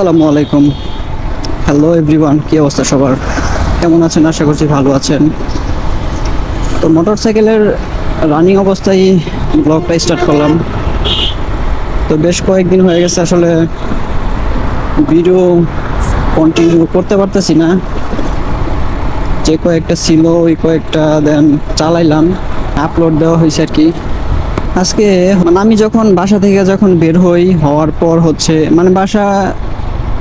আসসালামু আলাইকুম। Hello everyone কী অবস্থা সবার? কেমন আছেন? আশা করছি ভালো আছেন। তো মোটর সাইকেলের রানিং অবস্থায় ব্লগটা স্টার্ট করলাম। তো বেশ কয়েকদিন হয়ে গেছে আসলে ভিডিও কন্টিনিউ করতে পারতেছি না। যে কয়েকটা ছিল, ওই কয়েকটা দেন চালাইলাম। আপলোড দেওয়া হয়েছে আর কি। আজকে মানে আমি যখন বাসা থেকে যখন বের হই, হওয়ার পর হচ্ছে মানে বাসা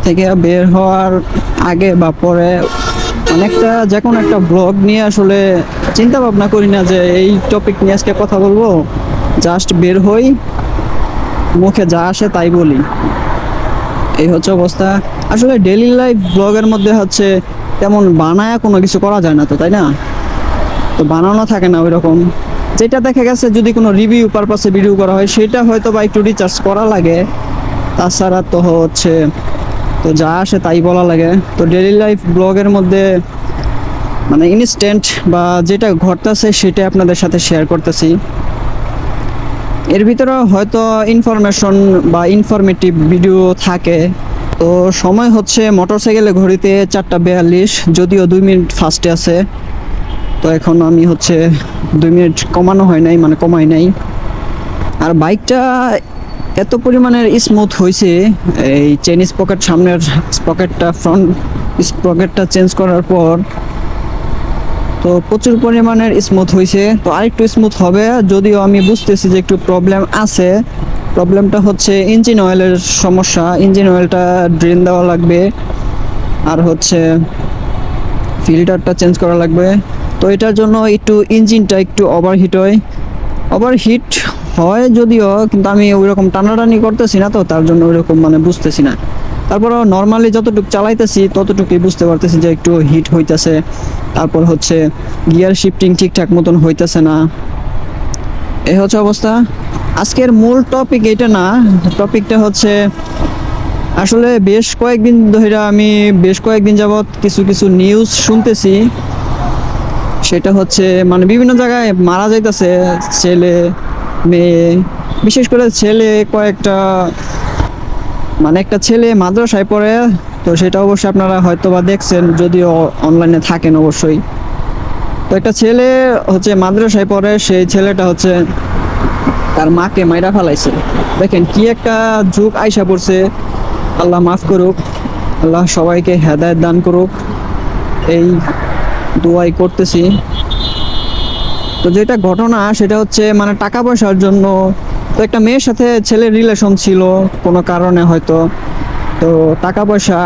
থেকে বের হওয়ার আগে বা পরে অনেকটা যে কোনো একটা ব্লগ নিয়ে আসলে চিন্তা ভাবনা করি না যে এই টপিক নিয়ে আজকে কথা বলব। জাস্ট বের হই, মুখে যা আসে তাই বলি। এই হচ্ছে অবস্থা। আসলে ডেলি লাইফ ব্লগের মধ্যে হচ্ছে তেমন বানায়া কোনো কিছু করা যায় না তো, তাই না? তো বানানো থাকে না ওই রকম যেটা দেখা গেছে যদি কোনো রিভিউ পারপাসে ভিডিও করা হয়, সেটা হয়তো বা একটু রিচার্জ করা লাগে। তাছাড়া তো হচ্ছে তো যা আসে তাই বলা লাগে। তো ডেইলি লাইফ ব্লগের মধ্যে মানে ইনস্ট্যান্ট বা যেটা ঘটতেছে সেটা আপনাদের সাথে শেয়ার করতেছি। এর ভিতরে হয়তো ইনফরমেশন বা ইনফরমেটিভ ভিডিও থাকে। তো সময় হচ্ছে মোটরসাইকেলে ঘড়িতে চারটা বিয়াল্লিশ, যদিও দুই মিনিট ফার্স্টে আছে। তো এখন আমি হচ্ছে দুই মিনিট কমানো হয় নাই মানে কমাই নাই। আর বাইকটা এত পরিমাণের স্মুথ হয়েছে, এই চেন স্পকেট সামনের স্পকেটটা ফ্রন্ট স্পকেটটা চেঞ্জ করার পর, তো প্রচুর পরিমাণের স্মুথ হয়েছে। তো আরেকটু স্মুথ হবে, যদিও আমি বুঝতেছি যে একটু প্রবলেম আছে। প্রবলেমটা হচ্ছে ইঞ্জিন অয়েলের সমস্যা। ইঞ্জিন অয়েলটা ড্রেন দেওয়া লাগবে, আর হচ্ছে ফিল্টারটা চেঞ্জ করা লাগবে। তো এটার জন্য একটু ইঞ্জিনটা একটু ওভারহিট হয়। ওভারহিট হয় যদিও, কিন্তু আমি ওই রকম টানাটানি করতেছি না তো, তার জন্য ওইরকম মানে বুঝতেছি না। তারপর নর্মালি যতটুকু চালাইতেছি, ততটুকুই বুঝতে পারতেছি যে একটু হিট হইতেছে। তারপর হচ্ছে গিয়ার শিফটিং ঠিকঠাক মতন হইতেছে না। এই হচ্ছে অবস্থা। আজকের মূল টপিক এটা না টপিকটা হচ্ছে আসলে বেশ কয়েকদিন ধরে আমি বেশ কয়েকদিন যাবৎ কিছু কিছু নিউজ শুনতেছি। সেটা হচ্ছে মানে বিভিন্ন জায়গায় মারা যাইতেছে ছেলে মেয়ে, বিশেষ করে ছেলে কয়েকটা মানে একটা ছেলে মাদ্রাসায় পড়ে, তো সেটা অবশ্যই আপনারা হয়তো বা দেখছেন, যদিও অনলাইনে থাকেন অবশ্যই। তো একটা ছেলে হচ্ছে মাদ্রাসায় পড়ে, সেই ছেলেটা হচ্ছে তার মাকে মাইরা ফেলাইছে। দেখেন কি একটা যুগ আইসা পড়ছে। আল্লাহ মাফ করুক, আল্লাহ সবাইকে হেদায়ত দান করুক। এই দোয়াই করতেছি। তো যেটা ঘটনা, সেটা হচ্ছে মানে টাকা পয়সার জন্য তো একটা মেয়ের সাথে ছেলের রিলেশন ছিল কোনো কারণে হয়তো। তো টাকা পয়সা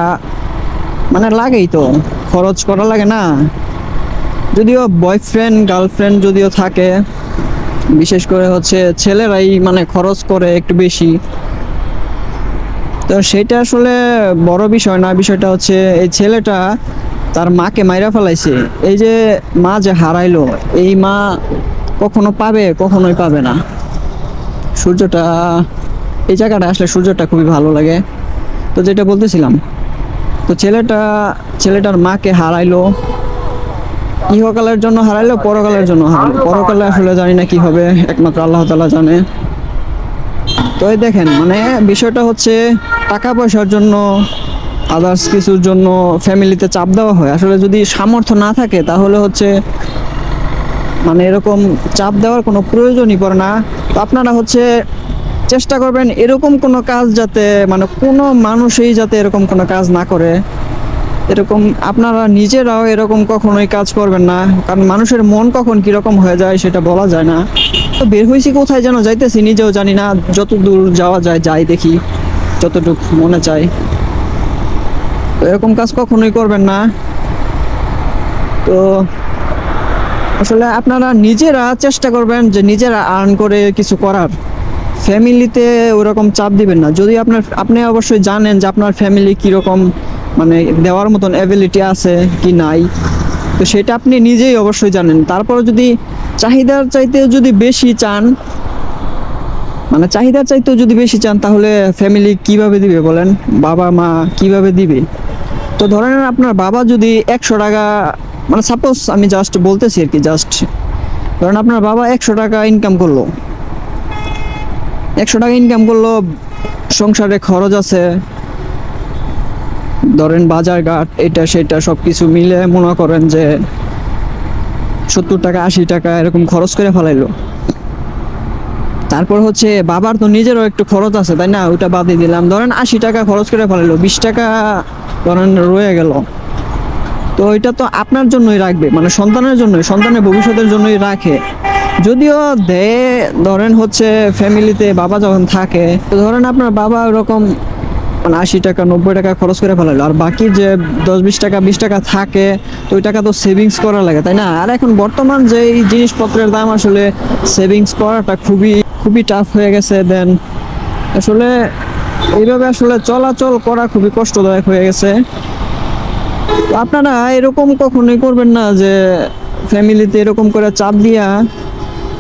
মানে লাগেই তো, খরচ করা লাগে না। যদিও বয়ফ্রেন্ড গার্লফ্রেন্ড যদিও থাকে, বিশেষ করে হচ্ছে ছেলেরাই মানে খরচ করে একটু বেশি। তো সেটা আসলে বড় বিষয় না, বিষয়টা হচ্ছে এই ছেলেটা তার মাকে মাইরা ফেলাইছে। এই যে মা যে হারাইলো, এই মা কখনো পাবে, কখনোই পাবে না। সূর্যটা, এই জায়গাটা আসলে সূর্যটা খুবই ভালো লাগে। তো যেটা বলতেছিলাম, তো ছেলেটা, ছেলেটার মাকে হারাইলো। ইহকালের জন্য হারাইলো, পরকালের জন্য হারাইলো। পরকালে আসলে জানি না কি হবে, একমাত্র আল্লাহ তালা জানে। তো এই দেখেন মানে বিষয়টা হচ্ছে টাকা পয়সার জন্য আদার্স কিছুর জন্য ফ্যামিলিতে চাপ দেওয়া হয়। আসলে যদি সামর্থ্য না থাকে, তাহলে হচ্ছে মানে এরকম চাপ দেওয়ার কোনো প্রয়োজনই পড়ে না। তো আপনারা হচ্ছে চেষ্টা করবেন এরকম কোনো কাজ যাতে মানে কোনো মানুষই যাতে এরকম কোনো কাজ না করে। এরকম আপনারা নিজেরাও এরকম কখনোই কাজ করবেন না, কারণ মানুষের মন কখন কীরকম হয়ে যায় সেটা বলা যায় না। তো বের হয়েছি কোথায় যেন যাইতেছি, নিজেও জানি না যত দূর যাওয়া যায়, যাই দেখি, যতটুকু মনে চায় এরকম কাজ কখনোই করবেন না। তো আসলে আপনারা নিজেরা চেষ্টা করবেন যে নিজেরা আর্ন করে কিছু করার। ফ্যামিলিতে ওরকম চাপ দিবেন না। যদি আপনার, আপনি অবশ্যই জানেন যে আপনার ফ্যামিলি কীরকম মানে দেওয়ার মতন অ্যাবিলিটি আছে কি নাই। তো সেটা আপনি নিজেই অবশ্যই জানেন। তারপরে যদি চাহিদার চাইতেও যদি বেশি চান মানে চাহিদার চাইতেও যদি বেশি চান, তাহলে ফ্যামিলি কীভাবে দিবে বলেন? বাবা মা কীভাবে দিবে? তো ধরেন আপনার বাবা যদি একশো টাকা মানে সাপোজ আমি জাস্ট বলতেছি আর কি জাস্ট ধরেন আপনার বাবা একশো টাকা ইনকাম করল। একশো টাকা ইনকাম করল, সংসারে খরচ আছে, ধরেন বাজার ঘাট, এটা সেটা সব কিছু মিলে মনে করেন যে সত্তর টাকা, আশি টাকা এরকম খরচ করে ফেলাইলো। তারপর হচ্ছে বাবার তো নিজেরও একটু খরচ আছে, তাই না? ওটা বাদই দিলাম। ধরেন আশি টাকা খরচ করে ফেলাইলো, বিশ টাকা ধরেন রয়ে গেল। তো এটা তো আপনার জন্যই রাখবে মানে সন্তানের জন্যই, সন্তানের ভবিষ্যতের জন্যই রাখে। যদিও দেয় ধরেন হচ্ছে ফ্যামিলিতে বাবা যখন থাকে ধরেন আপনার বাবা ওরকম মানে আশি টাকা, নব্বই টাকা খরচ করে ফেলালো আর বাকি যে দশ, বিশ টাকা বিশ টাকা থাকে, তো ওই টাকা তো সেভিংস করা লাগে, তাই না? আর এখন বর্তমান যে জিনিসপত্রের দাম আসলে সেভিংস করাটা খুবই খুবই টাফ হয়ে গেছে দেন আসলে এইভাবে আসলে চলাচল করা খুবই কষ্টদায়ক হয়ে গেছে। আপনারা এরকম কখনোই করবেন না যে ফ্যামিলিতে এরকম করে চাপ দিয়া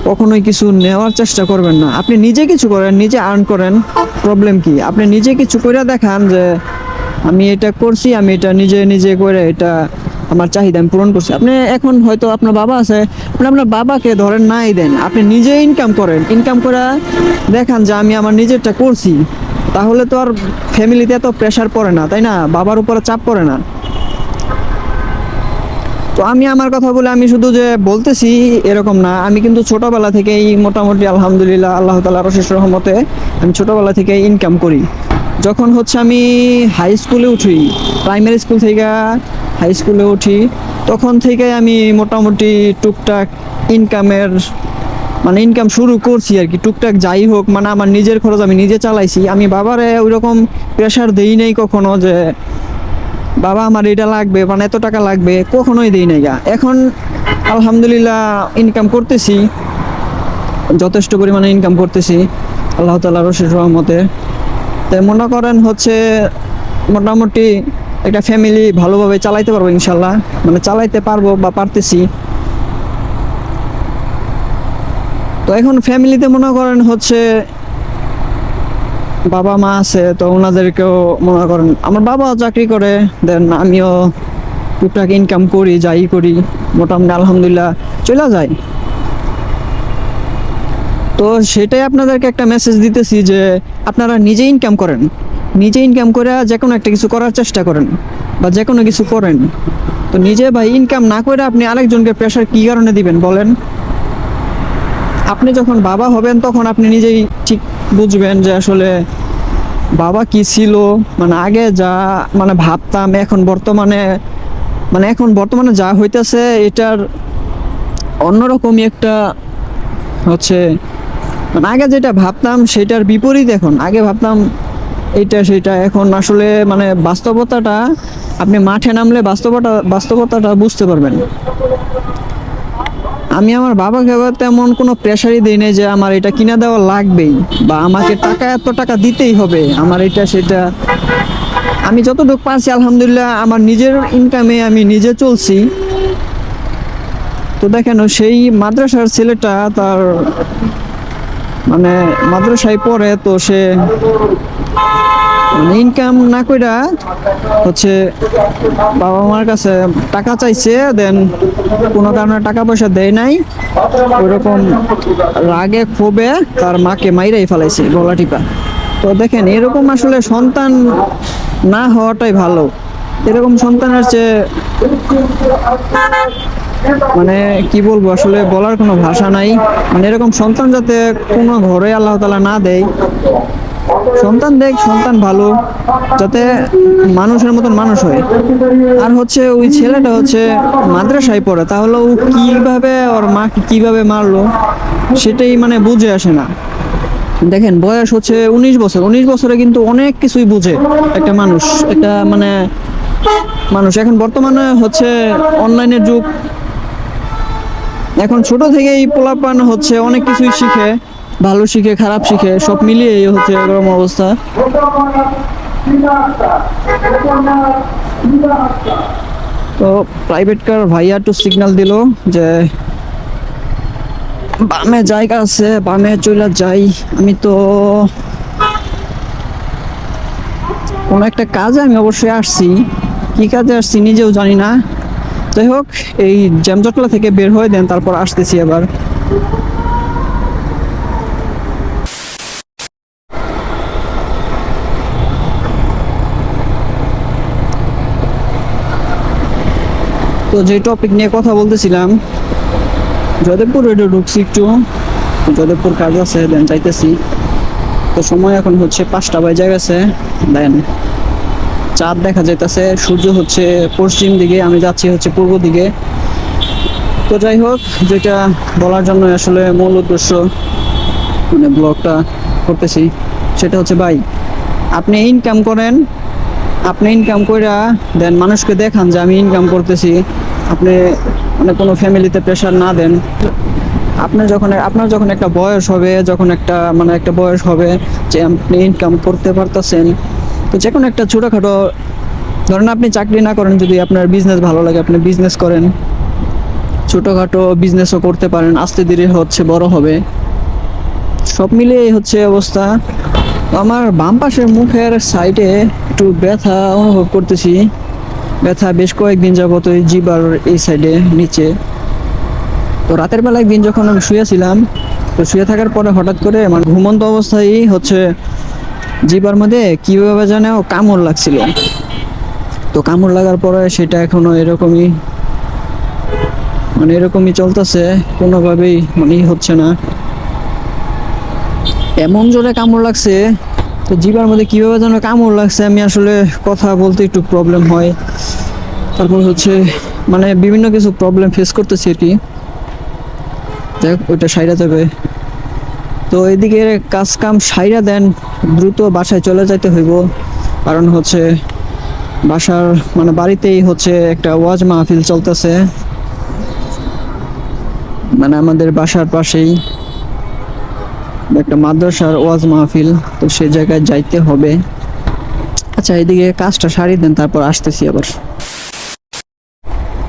কখনোই কিছু নেওয়ার চেষ্টা করবেন না। আপনি নিজে কিছু করেন, নিজে আর্ন করেন। প্রবলেম কি? আপনি নিজে কিছু করে দেখান যে আমি এটা করছি, আমি এটা নিজে নিজে করে এটা আমার চাহিদা আমি পূরণ করছি। আপনি এখন হয়তো আপনার বাবা আছে আপনি আপনার বাবাকে ধরেন নাই দেন, আপনি নিজে ইনকাম করেন। ইনকাম করে দেখান যে আমি আমার নিজেরটা করছি। তাহলে তো আর ফ্যামিলিতে এত প্রেশার পড়ে না, তাই না? বাবার উপরে চাপ পড়ে না। তো আমি আমার কথা বলে আমি শুধু যে বলতেছি এরকম না, আমি কিন্তু ছোটবেলা থেকেই মোটামুটি আলহামদুলিল্লাহ আল্লাহ তালার অশেষ রহমতে আমি ছোটবেলা থেকে ইনকাম করি। যখন হচ্ছে আমি হাই স্কুলে উঠি প্রাইমারি স্কুল থেকে হাই স্কুলে উঠি, তখন থেকে আমি মোটামুটি টুকটাক ইনকামের মানে ইনকাম শুরু করছি আর কি, টুকটাক যাই হোক মানে আমার নিজের খরচ আমি নিজে চালাইছি। আমি বাবারে ওই রকম প্রেশার দেই নাই কখনো যে, বাবা, আমার এটা লাগবে মানে এত টাকা লাগবে। কখনোই দিই নাই গা। এখন আলহামদুলিল্লাহ ইনকাম করতেছি, যথেষ্ট পরিমাণে ইনকাম করতেছি, আল্লাহ তালার রশিদ রহমতে। তো মনে করেন হচ্ছে মোটামুটি একটা ফ্যামিলি ভালোভাবে চালাইতে পারব ইনশাল্লাহ। মানে চালাইতে পারব বা পারতেছি তো এখন ফ্যামিলিতে মনে করেন হচ্ছে বাবা, মা আছে, তো ওনাদেরকেও মনে করেন, আমার বাবা চাকরি করে দেন আমিও টুকটাক ইনকাম করি, যাই করি, মোটামুটি আলহামদুলিল্লাহ চলে যায়। তো সেটাই আপনাদেরকে একটা মেসেজ দিতেছি যে আপনারা নিজে ইনকাম করেন, নিজে ইনকাম করে যে কোনো একটা কিছু করার চেষ্টা করেন, বা যে কোনো কিছু করেন। তো নিজে ভাই ইনকাম না করে আপনি আরেকজনকে প্রেশার কী কারণে দিবেন বলেন? আপনি যখন বাবা হবেন, তখন আপনি নিজেই ঠিক বুঝবেন যে আসলে বাবা কি ছিল মানে আগে যা মানে ভাবতাম, এখন বর্তমানে মানে এখন বর্তমানে যা হইতেছে, এটার অন্যরকমই একটা হচ্ছে মানে আগে যেটা ভাবতাম, সেটার বিপরীত এখন। আগে ভাবতাম এইটা, সেটা। এখন আসলে মানে বাস্তবতাটা, আপনি মাঠে নামলে বাস্তবতা, বাস্তবতাটা বুঝতে পারবেন। আমি আমার বাবাকে তেমন কোনো প্রেশারই দিই নাই যে আমার এটা কিনে দেওয়া লাগবেই বা আমাকে টাকা, এত টাকা দিতেই হবে। আমার এটা, সেটা আমি যতটুকু পারছি, আলহামদুলিল্লাহ আমার নিজের ইনকামে আমি নিজে চলছি। তো দেখেন সেই মাদ্রাসার ছেলেটা তার মানে মাদ্রাসায় পড়ে, তো সে মানে ইনকাম না কইরা হচ্ছে বাবা মার কাছে টাকা চাইছে দেন কোনো কারণে টাকা পয়সা দেয় নাই, ওইরকম রাগে ক্ষোভে তার মাকে মাইরাই ফেলাইছে গলা টিপা। তো দেখেন, এরকম আসলে সন্তান না হওয়াটাই ভালো। এরকম সন্তানের চেয়ে মানে কি বলব, আসলে বলার কোনো ভাষা নাই। মানে এরকম সন্তান যাতে কোনো ঘরে আল্লাহ তালা না দেয় সন্তান দেখ, সন্তান ভালো, যাতে মানুষের মতন মানুষ হয়। আর হচ্ছে ওই ছেলেটা হচ্ছে মাদ্রাসায় পড়ে, তাহলে ও কীভাবে ওর মাকে কীভাবে মারলো, সেটাই মানে বুঝে আসে না। দেখেন, বয়স হচ্ছে উনিশ বছর, উনিশ বছরে কিন্তু অনেক কিছুই বুঝে একটা মানুষ, একটা মানে মানুষ। এখন বর্তমানে হচ্ছে অনলাইনের যুগ। এখন ছোট থেকেই পোলাপান হচ্ছে অনেক কিছুই শিখে। ভালো শিখে, খারাপ শিখে, সব মিলিয়ে হচ্ছে এরকম অবস্থা। তো প্রাইভেট কার ভাইয়া একটু সিগন্যাল দিল যে বামে জায়গা আছে, বামে চলে যাই। আমি তো কোনো একটা কাজে আমি অবশ্যই আসছি। কি কাজে আসছি নিজেও জানি না। যাই হোক, এই জ্যামজটলা থেকে বের হয়ে দেন, তারপর আসতেছি আবার। তো যে টপিক নিয়ে কথা বলতেছিলাম যোধপুর এটা ঢুকছি একটু। যোধপুর কাজ আছে দেন যাইতেছি। তো সময় এখন হচ্ছে পাঁচটা বাজে গেছে দেন চাঁদ দেখা যাইতেছে, সূর্য হচ্ছে পশ্চিম দিকে, আমি যাচ্ছি হচ্ছে পূর্ব দিকে। তো যাই হোক, যেটা বলার জন্য আসলে মূল উদ্দেশ্য মানে ব্লগটা করতেছি, সেটা হচ্ছে ভাই, আপনি ইনকাম করেন আপনি ইনকাম কইরা দেন, মানুষকে দেখান যে আমি ইনকাম করতেছি। আপনি মানে কোনো ফ্যামিলিতে প্রেশার না দেন। আপনার যখন আপনার যখন একটা বয়স হবে, যখন একটা মানে একটা বয়স হবে যে আপনি ইনকাম করতে পারতেছেন, তো যে কোনো একটা ছোটোখাটো, ধরেন আপনি চাকরি না করেন, যদি আপনার বিজনেস ভালো লাগে, আপনি বিজনেস করেন। ছোটোখাটো বিজনেসও করতে পারেন, আস্তে ধীরে হচ্ছে, বড় হবে। সব মিলিয়ে হচ্ছে অবস্থা। আমার বাম পাশের মুখের সাইডে একটু ব্যথা অনুভব করতেছি। ব্যথা বেশ কয়েকদিন যাবত ওই জিবার এই সাইডে নিচে। তো রাতের বেলা একদিন যখন আমি শুয়েছিলাম, তো শুয়ে থাকার পরে হঠাৎ করে মানে ঘুমন্ত অবস্থায় হচ্ছে জিবার মধ্যে কীভাবে জানে কামড় লাগছিল। তো কামড় লাগার পরে সেটা এখনও এরকমই মানে এরকমই চলতেছে, কোনোভাবেই মানে হচ্ছে না। এমন জোরে কামড় লাগছে, তো জিবার মধ্যে কীভাবে যেন কামড় লাগছে, আমি আসলে কথা বলতে একটু প্রবলেম হয়। তারপর হচ্ছে মানে বিভিন্ন কিছু প্রবলেম ফেস করতেছি আর কি। দেখ, ওইটা সাইরা যাবে। তো এদিকে কাজ কাম সাইরা দেন, দ্রুত বাসায় চলে যাইতে হইব। কারণ হচ্ছে, বাসার মানে বাড়িতেই হচ্ছে একটা ওয়াজ মাহফিল চলতেছে। মানে আমাদের বাসার পাশেই। একটা মাদ্রাসার ওয়াজ মাহফিল, তো সে জায়গায় যাইতে হবে। আচ্ছা এদিকে কাজটা সারি দেন, তারপর আসতেছি আবার।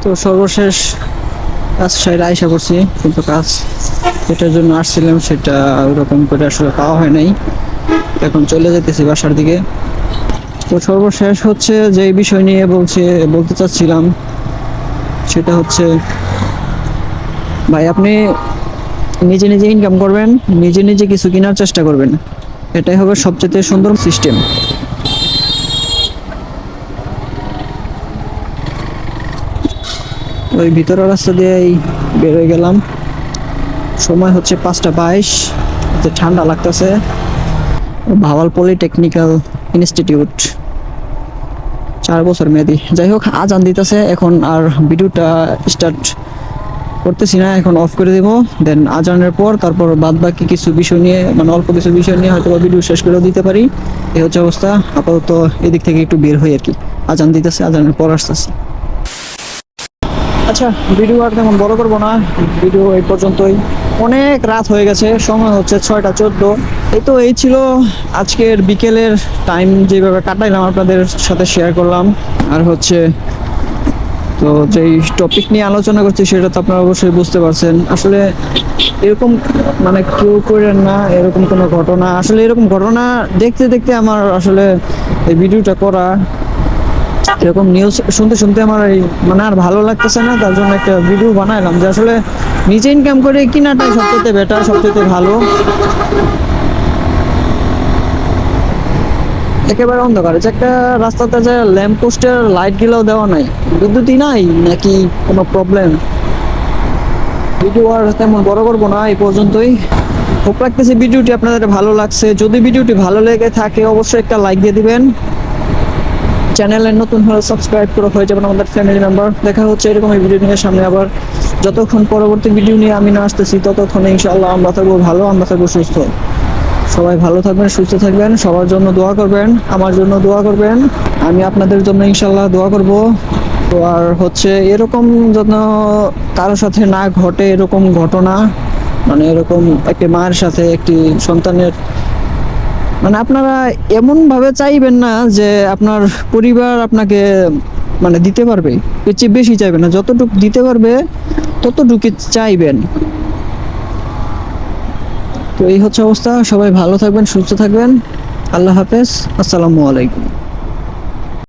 তো সর্বশেষ কাজ সাইড আইসা করছি কিন্তু কাজ যেটার জন্য আসছিলাম সেটা ওরকম করে আসলে পাওয়া হয় নাই। এখন চলে যেতেছি বাসার দিকে। তো সর্বশেষ হচ্ছে যে বিষয় নিয়ে বলছে, বলতে চাচ্ছিলাম, সেটা হচ্ছে, ভাই, আপনি নিজে নিজে ইনকাম করবেন, নিজে নিজে কিছু কেনার চেষ্টা করবেন। এটাই হবে সবচেয়ে সুন্দর সিস্টেম ওই ভিতরের রাস্তা দিয়েই বেরোয় গেলাম। সময় হচ্ছে পাঁচটা বাইশ যে ঠান্ডা লাগতেছে। Bhawal polytechnical institute. চার বছর মেয়াদি। যাই হোক, আজান দিতেছে, এখন আর ভিডিওটা স্টার্ট করতেছি না, এখন অফ করে দেবো দেন আজানের পর তারপর বাদ বাকি কিছু বিষয় নিয়ে মানে অল্প কিছু বিষয় নিয়ে হয়তো ভিডিও শেষ করেও দিতে পারি। এই হচ্ছে অবস্থা, আপাতত এদিক থেকে একটু বের হই আর কি আজান দিতেছে, আজানের পর আসতেছি। আচ্ছা ভিডিও আর তেমন বড় করব না ভিডিও এই পর্যন্তই। অনেক রাত হয়ে গেছে, সময় হচ্ছে ছয়টা চোদ্দ। এই তো এই ছিল আজকের বিকেলের টাইম যেভাবে কাটাইলাম আপনাদের সাথে শেয়ার করলাম। আর হচ্ছে তো যেই টপিক নিয়ে আলোচনা করছি সেটা তো আপনারা অবশ্যই বুঝতে পারছেন। আসলে এরকম মানে কেউ করেন না, এরকম কোনো ঘটনা। আসলে এরকম ঘটনা দেখতে দেখতে আমার আসলে এই ভিডিওটা করা, এরকম নিউজ শুনতে শুনতে আমার এই মানে আর ভালো লাগতেছে না, তার জন্য একটা ভিডিও বানাইলাম যে আসলে নিজে ইনকাম করে কিনাটাই সবচেয়ে বেটার সবচেয়ে ভালো। একেবারে অন্ধকার। যে একটা রাস্তাতে যে ল্যাম্প পোস্টের লাইটগুলো দেওয়া নাই, বিদ্যুৎই নাই নাকি কোনো প্রবলেম ভিডিও আর তেমন বড় করব না, এই পর্যন্তই। হোপ রাখতেছি ভিডিওটি, আপনাদের ভালো লাগছে। যদি ভিডিওটি ভালো লেগে থাকে, অবশ্যই একটা লাইক দিয়ে দিবেন। চ্যানেলে নতুন হলে সাবস্ক্রাইব করে হয়ে যাবেন আমাদের ফ্যামিলি মেম্বার দেখা হচ্ছে এরকম এই ভিডিও নিয়ে সামনে আবার। যতক্ষণ পরবর্তী ভিডিও নিয়ে আমি না আসতেছি, ততক্ষণ ইনশাআল্লাহ আমরা থাকব ভালো, আমরা থাকব সুস্থ। সবাই ভালো থাকবেন, সুস্থ থাকবেন, সবার জন্য দোয়া করবেন, আমার জন্য দোয়া করবেন, আমি আপনাদের জন্য ইনশাল্লাহ দোয়া করব। তো আর হচ্ছে এরকম যেন কারোর সাথে না ঘটে এরকম ঘটনা মানে এরকম একটি মায়ের সাথে একটি সন্তানের মানে আপনারা এমন ভাবে চাইবেন না যে আপনার পরিবার আপনাকে মানে দিতে পারবে, এর চেয়ে বেশি চাইবেন না, যতটুকু দিতে পারবে ততটুকু চাইবেন। তো এই হচ্ছে অবস্থা। সবাই ভালো থাকবেন সুস্থ থাকবেন। আল্লাহ হাফেজ। আসসালামু আলাইকুম।